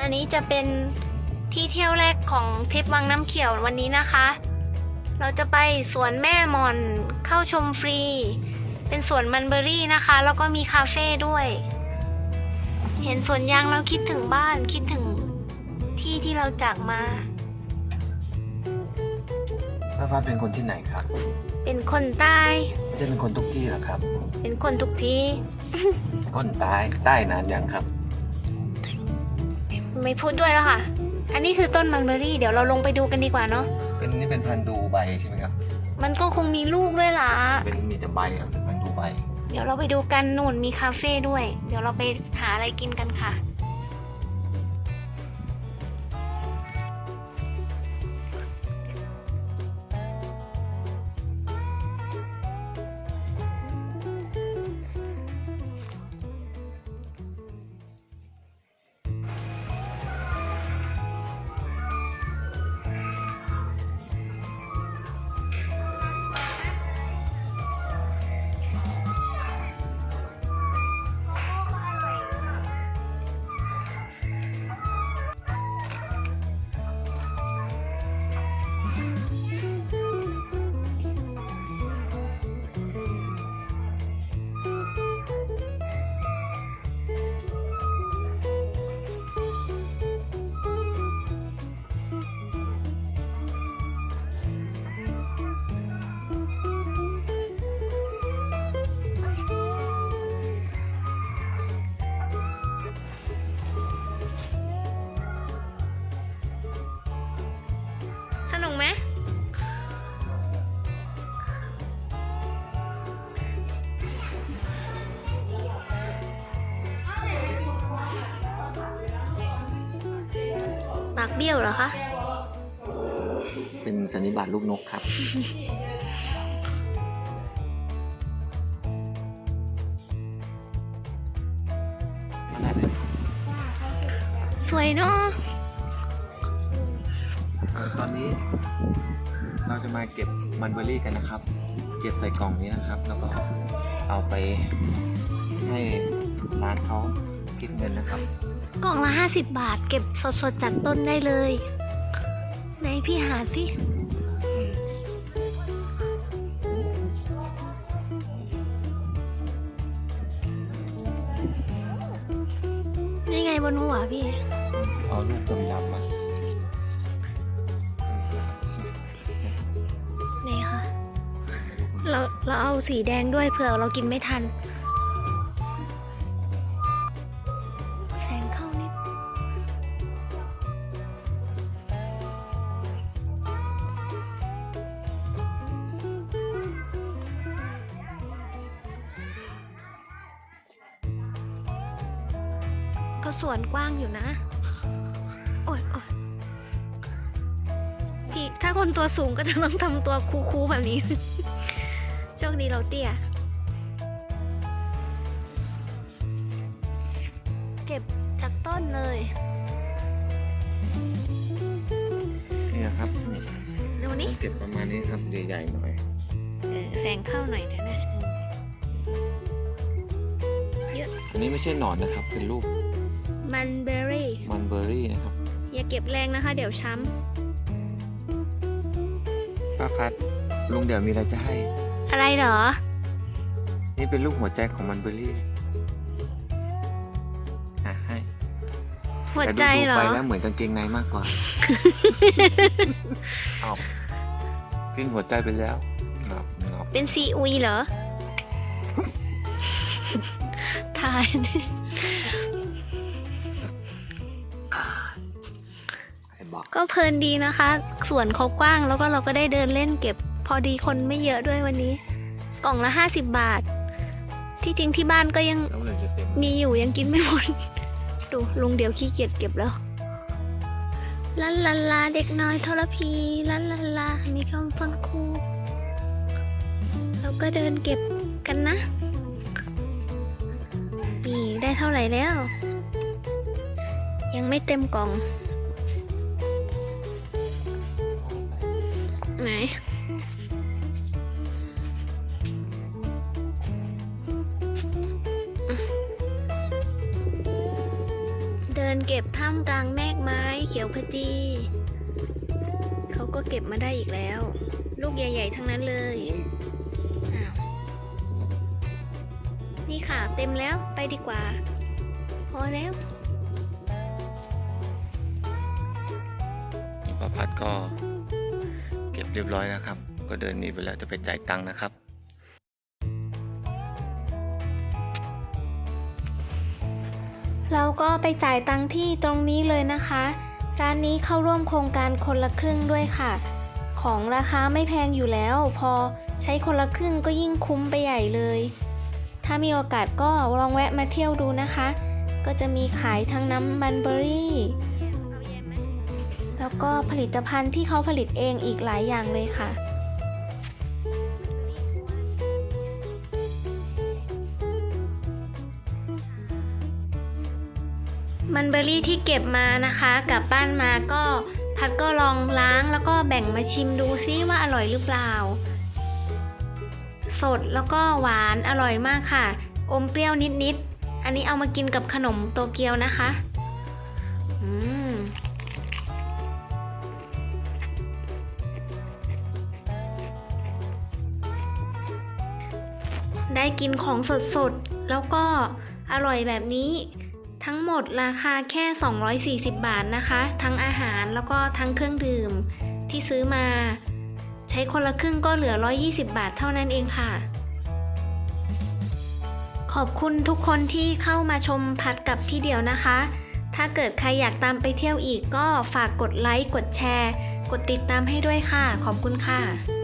อันนี้จะเป็นที่เที่ยวแรกของทริปวังน้ำเขียววันนี้นะคะ เราจะไปสวนแม่หมอนเข้าชมฟรี เป็นสวนมันเบอรี่นะคะ แล้วก็มีคาเฟ่ด้วย เห็นสวนยางเราคิดถึงบ้านคิดถึงที่ที่เราจากมาป้าพัดเป็นคนที่ไหนครับ เป็นคนใต้ไม่ได้เป็นคนทุกที่หรอครับ เป็นคนทุกที่ คนใต้ใต้นานยังครับ ไม่พูดด้วยแล้วค่ะ อันนี้คือต้นมันเบอรี่ เดี๋ยวเราลงไปดูกันดีกว่าเนาะ เป็นนี่เป็นพันธุ์ดูใบใช่ไหมครับ มันก็คงมีลูกด้วยล่ะ เป็นมีแต่ใบครับเป็นพันธุ์ดูใบ เดี๋ยวเราไปดูกันนู่นมีคาเฟ่ด้วย เดี๋ยวเราไปหาอะไรกินกันค่ะากเบี้ยวเหรอคะ เป็นสันนิบาตลูกนกครับมาได้เลยสวยเนาะตอนนี้เราจะมาเก็บมันเบอร์รี่กันนะครับ เก็บใส่กล่องนี้นะครับ แล้วก็เอาไปให้ร้านเขาคิดเงินนะครับ กล่องละ 50 บาท เก็บสดๆจากต้นได้เลยไหนพี่หาสินี่ไงบนหัวพี่ เอาลูกดำๆมาไหนคะเราเราเอาสีแดงด้วยเผื่อเรากินไม่ทัน ก็สวนกว้างอยู่นะ โอ๊ยโอ๊ยพี่ถ้าคนตัวสูงก็จะต้องทำตัวคูลๆแบบนี้ โชคดีเราเตี้ย เก็บจากต้นเลยนี่นะครับนี่ดูนี่เก็บประมาณนี้ครับใหญ่ๆหน่อย เออแสงเข้าหน่อยนะเนี่ยอันนี้ไม่ใช่หนอนนะครับ เป็นลูก มันเบอร์รี่ มันเบอร์รี่นะครับ อย่าเก็บแรงนะคะ เดี๋ยวช้ป้าพัดลุงเดี๋ยวมีอะไรจะให้ำอะไรเหรอ นี่เป็นลูกหัวใจของมันเบอร์รี่อะให้หัวแต่ใจดูเหรๆอไปแล้วเหมือนกางเกงในมากกว่า เอากินหัวใจไปแล้วงับงับเป็นซีอุยเหรอ ทาย กก็เพลินดีนะคะสวนเขากว้างแล้วก็เราก็ได้เดินเล่นเก็บ พอดีคนไม่เยอะด้วยวันนี้ กล่องละ 50 บาท ที่จริงที่บ้านก็ยังแล้วเลยจะเต็มมีอยู่ยังกินไม่หมด ดูลุงเดี๋ยวขี้เกียจเก็บแล้วลาลาลาเด็กน้อยทรพีลาลาลามีคำฟังครูเราก็เดินเก็บกันนะนี่ได้เท่าไหร่แล้ว ยังไม่เต็มกล่อง ไหนเดินเก็บท่ามกลางแมกไม้เขียวขจี เขาก็เก็บมาได้อีกแล้ว ลูกใหญ่ ๆ ทั้งนั้นเลยอ้าวนี่ค่ะเต็มแล้วไปดีกว่า พอแล้วนี่ป้าพัดก็เก็บเรียบร้อยนะครับ ก็เดินหนีไปแล้วจะไปจ่ายตังค์นะครับเราก็ไปจ่ายตังค์ที่ตรงนี้เลยนะคะ ร้านนี้เข้าร่วมโครงการคนละครึ่งด้วยค่ะ ของราคาไม่แพงอยู่แล้ว พอใช้คนละครึ่งก็ยิ่งคุ้มไปใหญ่เลย ถ้ามีโอกาสก็ลองแวะมาเที่ยวดูนะคะ ก็จะมีขายทั้งน้ำมันเบอร์รี่ ก็ผลิตภัณฑ์ที่เขาผลิตเองอีกหลายอย่างเลยค่ะ มันเบอร์รี่ที่เก็บมานะคะกลับบ้านมาก็พัดก็ลองล้างแล้วก็แบ่งมาชิมดูซิว่าอร่อยหรือเปล่า สดแล้วก็หวานอร่อยมากค่ะ อมเปรี้ยวนิดๆ อันนี้เอามากินกับขนมโตเกียวนะคะ ได้กินของสดๆ แล้วก็อร่อยแบบนี้ ทั้งหมดราคาแค่ 240 บาทนะคะ ทั้งอาหารแล้วก็ทั้งเครื่องดื่มที่ซื้อมา ใช้คนละครึ่งก็เหลือ 120 บาทเท่านั้นเองค่ะ ขอบคุณทุกคนที่เข้ามาชมพัดกับพี่เดียวนะคะ ถ้าเกิดใครอยากตามไปเที่ยวอีกก็ฝากกดไลค์กดแชร์ กดติดตามให้ด้วยค่ะ ขอบคุณค่ะ